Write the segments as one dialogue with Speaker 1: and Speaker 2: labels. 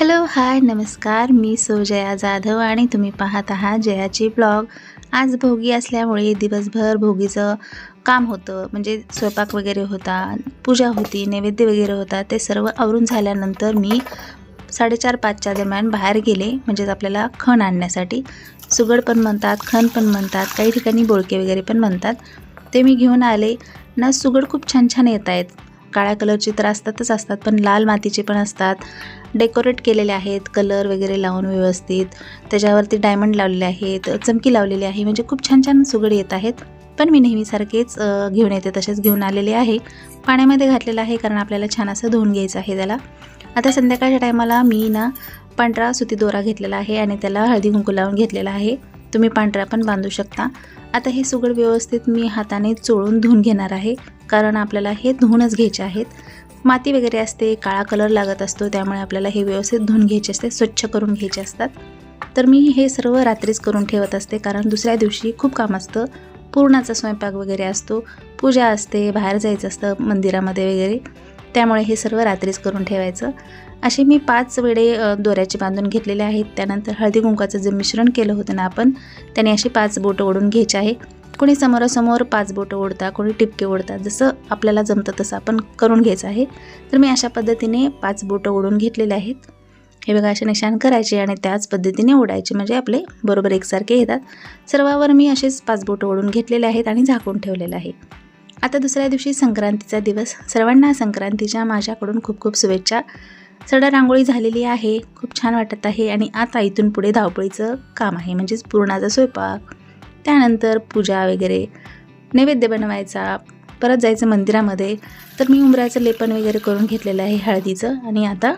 Speaker 1: Hello hi नमस्कार. मी so Jaya Jadhav आणि तुम्ही पाहत आहात जयाची ब्लॉग. आज भोगी असल्यामुळे दिवसभर भोगीचं काम होतं. म्हणजे स्वयंपाक वगैरे होता पूजा होती नैवेद्य वगैरे होता. ते सर्व आवरून झाल्यानंतर मी साडेचार पाचच्या दरम्यान बाहेर गेले. म्हणजेच आपल्याला खण आणण्यासाठी. सुगड पण म्हणतात खण पण म्हणतात काही ठिकाणी बोळके वगैरे पण म्हणतात. ते मी घेऊन आले. ना सुगड खूप छान छान येत आहेत काळ्या कलरचे तर असतातच असतात पण लाल मातीचे पण असतात. डेकोरेट केलेले आहेत कलर वगैरे लावून व्यवस्थित. त्याच्यावरती डायमंड लावलेले आहेत चमकी लावलेली आहे. म्हणजे खूप छान छान सुगड येत आहेत. पण मी नेहमीसारखेच घेऊन येते तसेच घेऊन आलेले आहे. पाण्यामध्ये घातलेलं आहे कारण आपल्याला छान असं धुवून घ्यायचं आहे त्याला. आता संध्याकाळच्या टायमाला मी ना पांढरा सुती दोरा घेतलेला आहे आणि त्याला हळदी कुंकू लावून घेतलेला आहे. तुम्ही पांढरा पण बांधू शकता. आता हे सुगड व्यवस्थित मी हाताने चोळून धुवून घेणार आहे. कारण आपल्याला हे धुवूनच घ्यायचे आहेत. माती वगैरे असते काळा कलर लागत असतो त्यामुळे आपल्याला हे व्यवस्थित धुवून घ्यायचे असते स्वच्छ करून घ्यायचे असतात. तर मी हे सर्व रात्रीच करून ठेवत असते कारण दुसऱ्या दिवशी खूप काम असतं. पूर्णाचा स्वयंपाक वगैरे असतो पूजा असते बाहेर जायचं असतं मंदिरामध्ये वगैरे. त्यामुळे हे सर्व रात्रीच करून ठेवायचं. असे मी पाच वेळे दोऱ्याचे बांधून घेतलेले आहेत. त्यानंतर हळदी कुंकाचं जे मिश्रण केलं होतं ना आपण त्याने अशी पाच बोटं ओढून घ्यायचे आहे. कोणी समोरासमोर पाच बोटं ओढता कोणी टिपके ओढतात जसं आपल्याला जमतं तसं आपण करून घ्यायचं आहे. तर मी अशा पद्धतीने पाच बोटं ओढून घेतलेले आहेत. हे बघा असे निशाण करायचे आणि त्याच पद्धतीने ओढायचे म्हणजे आपले बरोबर एकसारखे येतात. सर्वावर मी असेच पाच बोटं ओढून घेतलेले आहेत आणि झाकून ठेवलेलं आहे. आता दुसऱ्या दिवशी संक्रांतीचा दिवस. सर्वांना संक्रांतीच्या माझ्याकडून खूप खूप शुभेच्छा. सडा रांगोळी झालेली आहे. खूप छान वाटत आहे आणि आता इथून पुढे धावपळीचं काम आहे म्हणजेच पूर्णाचा स्वयंपाक. त्यानंतर पूजा वगैरे नैवेद्य बनवायचा परत जायचं मंदिरामध्ये. तर मी उंबऱ्याचं लेपन वगैरे करून घेतलेलं आहे हळदीचं आणि आता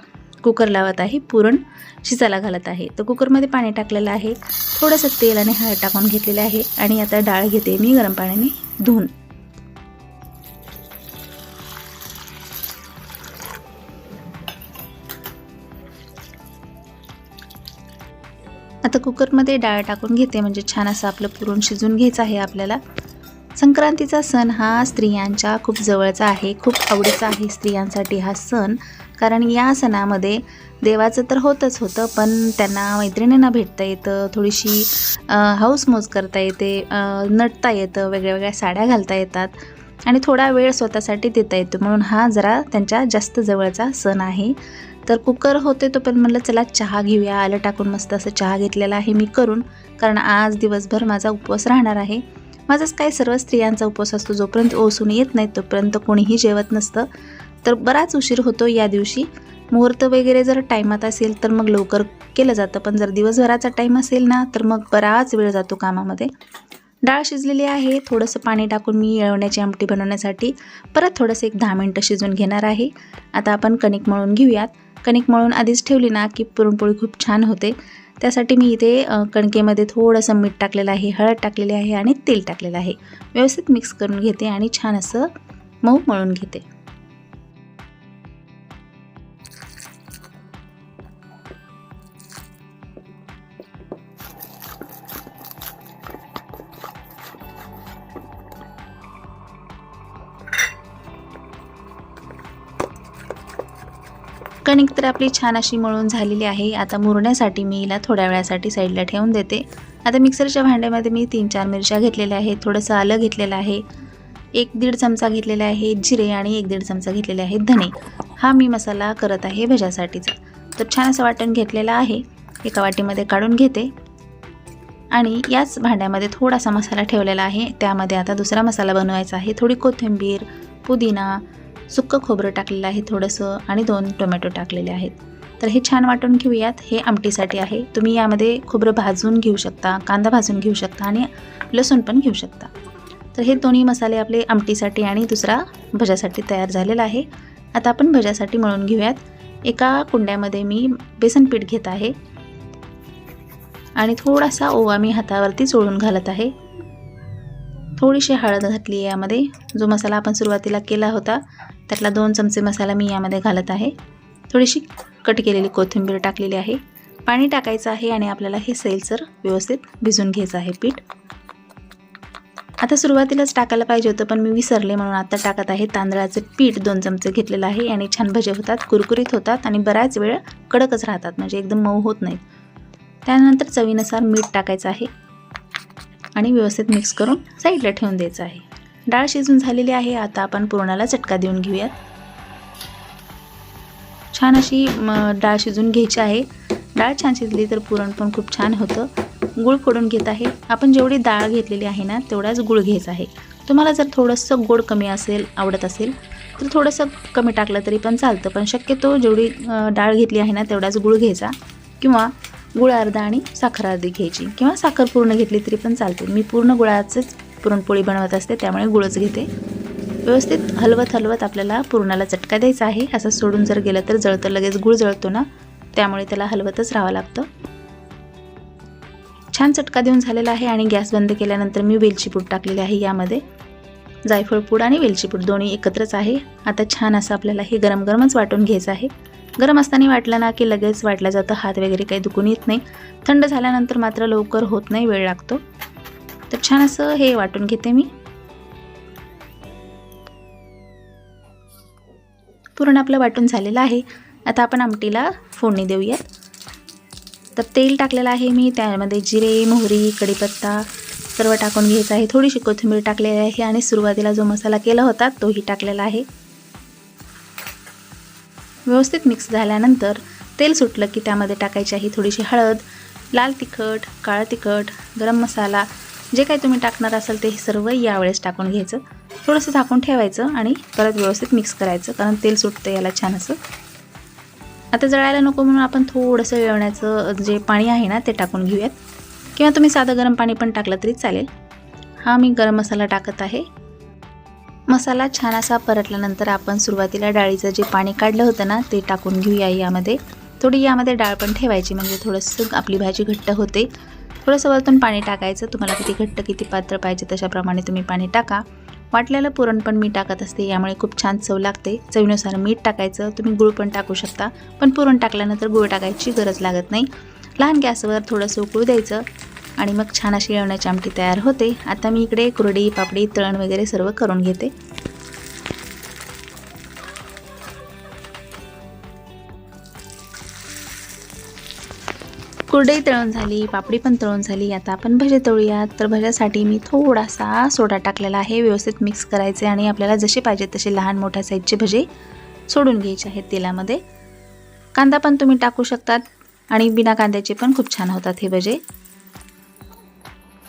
Speaker 1: कुकर लावत आहे पुरण शिजायला घालत आहे. तर कुकरमध्ये पाणी टाकलेलं आहे थोडंसं तेल आणि हळद टाकून घेतलेलं आहे आणि आता डाळ घेते मी गरम पाण्याने धुवून. आता कुकरमध्ये डाळ टाकून घेते. म्हणजे छान असं आपलं पुरण शिजून घ्यायचं आहे आपल्याला. संक्रांतीचा सण हा स्त्रियांच्या खूप जवळचा आहे. खूप आवडीचा आहे स्त्रियांसाठी हा सण. कारण या सणामध्ये देवाचं तर होतच होतं पण त्यांना मैत्रिणींना भेटता येतं थोडीशी हाऊसमोज करता येते नटता येतं वेगळ्या वेगळ्या साड्या घालता येतात आणि थोडा वेळ स्वतःसाठी देता येतो. म्हणून हा जरा त्यांच्या जास्त जवळचा सण आहे. तर कुकर होते तो पण म्हणलं चला चहा घेऊया आलं टाकून मस्त असं चहा घेतलेला आहे मी करून कारण आज दिवसभर माझा उपवास राहणार आहे. माझाच काय सर्व स्त्रियांचा उपवास असतो जोपर्यंत ओसून येत नाही तोपर्यंत कोणीही जेवत नसतं. तर बराच उशीर होतो या दिवशी. मुहूर्त वगैरे जर टायमात असेल तर मग लवकर केलं जातं पण जर दिवसभराचा टाईम असेल ना तर मग बराच वेळ जातो कामामध्ये. डाळ शिजलेली आहे थोडंसं पाणी टाकून मी येळवण्याची आमटी बनवण्यासाठी परत थोडंसं एक दहा मिनटं शिजून घेणार आहे. आता आपण कणिक मळून घेऊयात. कणिक मळून आधीच ठेवली ना की पुरणपोळी खूप छान होते. त्यासाठी मी इथे कणकेमध्ये थोडंसं मीठ टाकलेलं आहे हळद टाकलेली आहे आणि तेल टाकलेलं आहे. व्यवस्थित मिक्स करून घेते आणि छान असं मऊ मळून घेते. कणिक तर आपली छान अशी मळून झालेली आहे. आता मुरण्यासाठी मी हिला थोड्या वेळासाठी साईडला ठेवून देते. आता मिक्सरच्या भांड्यामध्ये मी तीन चार मिरच्या घेतलेल्या आहेत. थोडंसं आलं घेतलेलं आहे. एक दीड चमचा घेतलेला आहे जिरे आणि एक दीड चमचा घेतलेले आहेत धने हा मी मसाला करत आहे भज्यासाठीचा. तर छान असं वाटण घेतलेलं आहे. एका वाटीमध्ये काढून घेते. आणि याच भांड्यामध्ये थोडासा मसाला ठेवलेला आहे. त्यामध्ये आता दुसरा मसाला बनवायचा आहे. थोडी कोथिंबीर पुदिना सुक्कं खोबरं टाकलेलं आहे थोडंसं आणि दोन टोमॅटो टाकलेले आहेत. तर हे छान वाटून घेऊयात. हे आमटीसाठी आहे. तुम्ही यामध्ये खोबरं भाजून घेऊ शकता कांदा भाजून घेऊ शकता आणि लसूण पण घेऊ शकता. तर हे दोन्ही मसाले आपले आमटीसाठी आणि दुसरा भज्यासाठी तयार झालेला आहे. आता आपण भज्यासाठी मळून घेऊयात. एका कुंड्यामध्ये मी बेसन पीठ घेत आहे. आणि थोडासा ओवा मी हातावरती चोळून घालत आहे. थोडीशी हळद घातली आहे यामध्ये. जो मसाला आपण सुरुवातीला केला होता त्यातला दोन चमचे मसाला मी यामध्ये घालत आहे. थोडीशी कट केलेली कोथिंबीर टाकलेली आहे. पाणी टाकायचं आहे आणि आपल्याला हे सैलसर व्यवस्थित भिजून घ्यायचं आहे पीठ. आता सुरुवातीलाच टाकायला पाहिजे होतं पण मी विसरले म्हणून आता टाकत आहे तांदळाचं पीठ. दोन चमचे घेतलेलं आहे आणि छान भजे होतात कुरकुरीत होतात आणि बराच वेळ कडकच राहतात म्हणजे एकदम मऊ होत नाहीत. त्यानंतर चवीनुसार मीठ टाकायचं आहे आणि व्यवस्थित मिक्स करून साईडला ठेवून द्यायचं आहे. डाळ शिजून झालेली आहे. आता आपण पुरणाला चटका देऊन घेऊयात छान अशी डाळ शिजून घ्यायची आहे. डाळ छान शिजली तर पुरण पण खूप छान होतं. गुळ फोडून घेत आहे. आपण जेवढी डाळ घेतलेली आहे ना तेवढाच गुळ घ्यायचा आहे. तुम्हाला जर थोडंसं गोड कमी असेल आवडत असेल तर थोडंसं कमी टाकलं तरी पण चालतं. पण शक्यतो जेवढी डाळ घेतली आहे ना तेवढाच गुळ घ्यायचा. किंवा गुळ अर्धा आणि साखर अर्धी घ्यायची. किंवा साखर पूर्ण घेतली तरी पण चालते. मी पूर्ण गुळाचंच पुरणपोळी बनवत असते त्यामुळे गुळच घेते. व्यवस्थित हलवत हलवत आपल्याला पुरणाला चटका द्यायचा आहे. असं सोडून जर गेलं तर जळतं लगेच गुळ जळतो ना? त्यामुळे त्याला हलवतच राहावं लागतं. छान चटका देऊन झालेला आहे आणि गॅस बंद केल्यानंतर मी वेलची पूड टाकलेली आहे यामध्ये. जायफळ पूड आणि वेलची पूड दोन्ही एकत्रच आहे. आता छान असं आपल्याला हे गरम गरमच वाटून घ्यायचं आहे. गरम असताना वाटलं ना की लगेच वाटलं जातं हात वगैरे काही दुखून येत नाही. थंड झाल्यानंतर मात्र लवकर होत नाही वेळ लागतो. तर छान असं हे वाटून घेते मी. पूर्ण आपलं वाटून झालेलं आहे. आता आपण आमटीला फोडणी देऊयात. तर तेल टाकलेलं आहे मी त्यामध्ये जिरे मोहरी कढीपत्ता सर्व टाकून घ्यायचं आहे. थोडीशी कोथिंबीर टाकलेली आहे आणि सुरुवातीला जो मसाला केला होता तोही टाकलेला आहे. व्यवस्थित मिक्स झाल्यानंतर तेल सुटलं की त्यामध्ये टाकायची आहे थोडीशी हळद लाल तिखट काळं तिखट गरम मसाला जे काही तुम्ही टाकणार असाल ते सर्व यावेळेस टाकून घ्यायचं. थोडंसं झाकून ठेवायचं आणि परत व्यवस्थित मिक्स करायचं कारण तेल सुटतं याला छान असं. आता जळायला नको म्हणून आपण थोडंसं वेवण्याचं जे पाणी आहे ना ते टाकून घेऊयात. किंवा तुम्ही साधं गरम पाणी पण टाकलं तरी चालेल. हा मी गरम मसाला टाकत आहे. मसाला छान असा परतल्यानंतर आपण सुरुवातीला डाळीचं जे पाणी काढलं होतं ना ते टाकून घेऊया यामध्ये. थोडी यामध्ये डाळ पण ठेवायची म्हणजे थोडंसं आपली भाजी घट्ट होते. थोडंसं वरतून पाणी टाकायचं. तुम्हाला किती घट्ट किती पात्र पाहिजे तशाप्रमाणे तुम्ही पाणी टाका. वाटलेलं पुरण पण मी टाकत असते यामुळे खूप छान चव लागते. चवीनुसार मीठ टाकायचं तुम्ही गुळ पण टाकू शकता. पण पुरण टाकल्यानंतर गुळ टाकायची गरज लागत नाही. लहान गॅसवर थोडंसं उकळू द्यायचं आणि मग छान अशी येवण्याची आमटी तयार होते. आता मी इकडे कुरडी पापडी तळण वगैरे सर्व करून घेते. कुरडई तळून झाली पापडी पण तळून झाली. आता आपण भजे तळूयात. तर भज्यासाठी मी थोडासा सोडा टाकलेला आहे. व्यवस्थित मिक्स करायचे आणि आपल्याला जसे पाहिजे तसे लहान मोठ्या साईजचे भजे सोडून घ्यायचे आहेत तेलामध्ये. कांदा पण तुम्ही टाकू शकतात आणि बिना कांद्याचे पण खूप छान होतात हे भजे.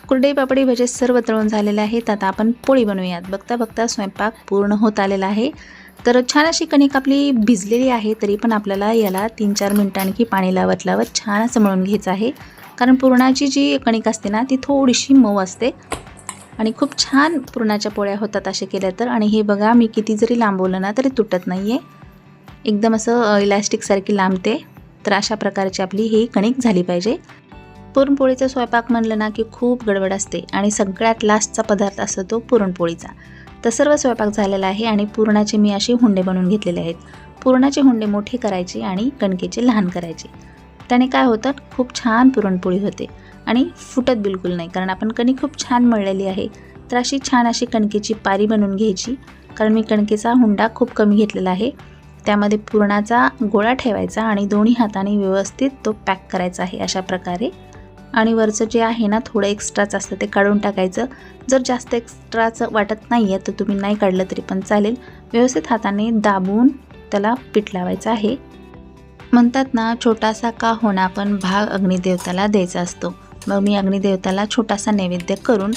Speaker 1: कुरडई पापडी भजे सर्व तळून झालेले आहेत. आता आपण पोळी बनवूयात. बघता बघता स्वयंपाक पूर्ण होत आलेला आहे. तर छान अशी कणिक आपली भिजलेली आहे तरी पण आपल्याला याला तीन चार मिनटं आणखी पाणी लावत लावत छान असं मळून घ्यायचं आहे. कारण पुरणाची जी कणिक असते ना ती थोडीशी मऊ असते. आणि खूप छान पुरणाच्या पोळ्या होतात असे केल्या तर. आणि हे बघा मी किती जरी लांबवलं ना तरी तुटत नाही आहे एकदम असं इलॅस्टिकसारखी लांबते. तर अशा प्रकारची आपली ही कणिक झाली पाहिजे. पुरणपोळीचा स्वयंपाक म्हणलं ना की खूप गडबड असते. आणि सगळ्यात लास्टचा पदार्थ असतो तो पुरणपोळीचा. तर सर्व स्वयंपाक झालेला आहे आणि पुरणाचे मी असे हुंडे बनवून घेतलेले आहेत. पुरणाचे हुंडे मोठे करायचे आणि कणकेचे लहान करायचे. त्याने काय होतं? खूप छान पुरणपोळी होते आणि फुटत बिलकुल नाही कारण आपण कणी खूप छान मळलेली आहे. तर अशी छान अशी कणकेची पारी बनवून घ्यायची कारण मी कणकेचा हुंडा खूप कमी घेतलेला आहे. त्यामध्ये पुरणाचा गोळा ठेवायचा आणि दोन्ही हाताने व्यवस्थित तो पॅक करायचा आहे अशा प्रकारे. आणि वरचं जे आहे ना थोडं एक्स्ट्राचं असतं ते काढून टाकायचं. जर जास्त एक्स्ट्राचं वाटत नाही आहे तर तुम्ही नाही काढलं तरी पण चालेल. व्यवस्थित हाताने दाबून त्याला पीठ लावायचं आहे. म्हणतात ना छोटासा का होणा पण भाग अग्निदेवताला द्यायचा असतो. मग मी अग्निदेवताला छोटासा नैवेद्य करून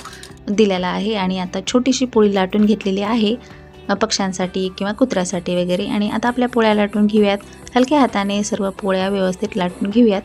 Speaker 1: दिलेला आहे आणि आता छोटीशी पोळी लाटून घेतलेली आहे. पक्ष्यांसाठी किंवा कुत्र्यासाठी वगैरे. आणि आता आपल्या पोळ्या लाटून घेऊयात. हलक्या हाताने सर्व पोळ्या व्यवस्थित लाटून घेऊयात.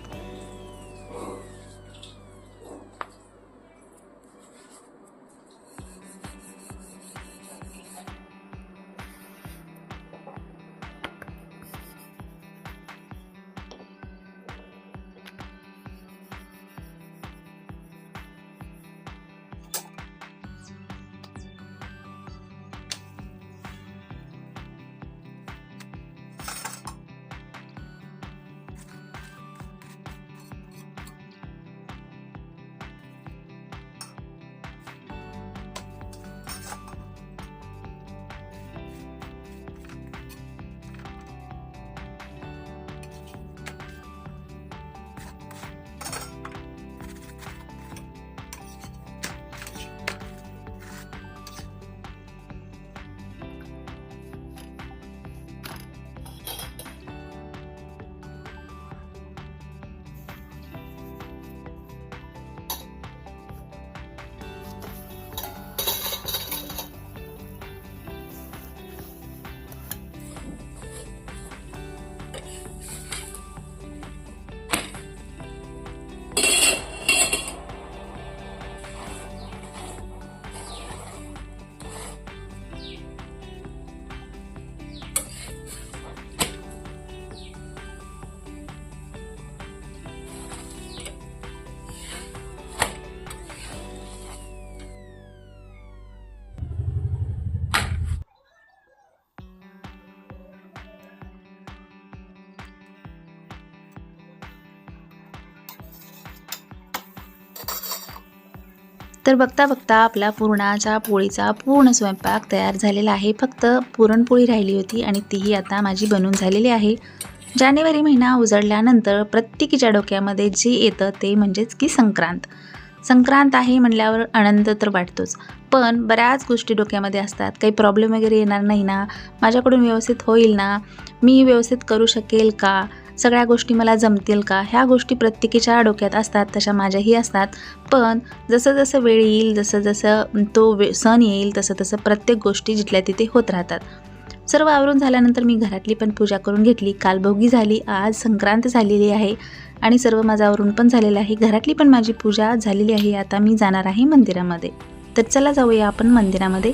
Speaker 1: तर बघता बघता आपला पुरणाच्या पोळीचा पूर्ण स्वयंपाक तयार झालेला आहे. फक्त पुरणपोळी राहिली होती आणि तीही आता माझी बनून झालेली आहे. जानेवारी महिना उजळल्यानंतर प्रत्येकीच्या डोक्यामध्ये जे येतं ते म्हणजेच की संक्रांत. संक्रांत आहे म्हणल्यावर आनंद तर वाटतोच. पण बऱ्याच गोष्टी डोक्यामध्ये असतात. काही प्रॉब्लेम वगैरे येणार नाही ना? माझ्याकडून व्यवस्थित होईल ना? मी व्यवस्थित करू शकेल का? सगळ्या गोष्टी मला जमतील का? ह्या गोष्टी प्रत्येकीच्या डोक्यात असतात तशा माझ्याही असतात. पण जसं जसं वेळ येईल जसं जसं तो वे सण येईल तसं तसं प्रत्येक गोष्टी जिथल्या तिथे होत राहतात. सर्व आवरून झाल्यानंतर मी घरातली पण पूजा करून घेतली. कालभोगी झाली आज संक्रांत झालेली आहे आणि सर्व माझं आवरून पण झालेलं आहे. घरातली पण माझी पूजा झालेली आहे. आता मी जाणार आहे मंदिरामध्ये. तर चला जाऊया आपण मंदिरामध्ये.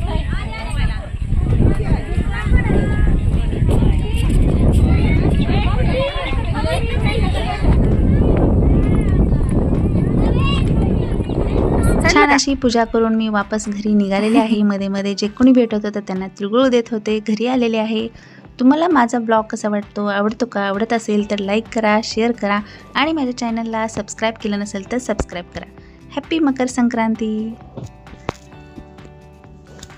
Speaker 1: छान अशी पूजा करून मी वापस घरी निघालेले आहे. मध्ये मध्ये जे कोणी भेटत होतं त्यांना तिळगुळ देत होते. घरी आलेले आहे. तुम्हाला माझा ब्लॉग कसा वाटतो? आवडतो का? आवडत असेल तर लाईक करा शेअर करा आणि माझ्या चॅनलला सबस्क्राईब केलं नसेल तर सबस्क्राईब करा. हॅप्पी मकर संक्रांती!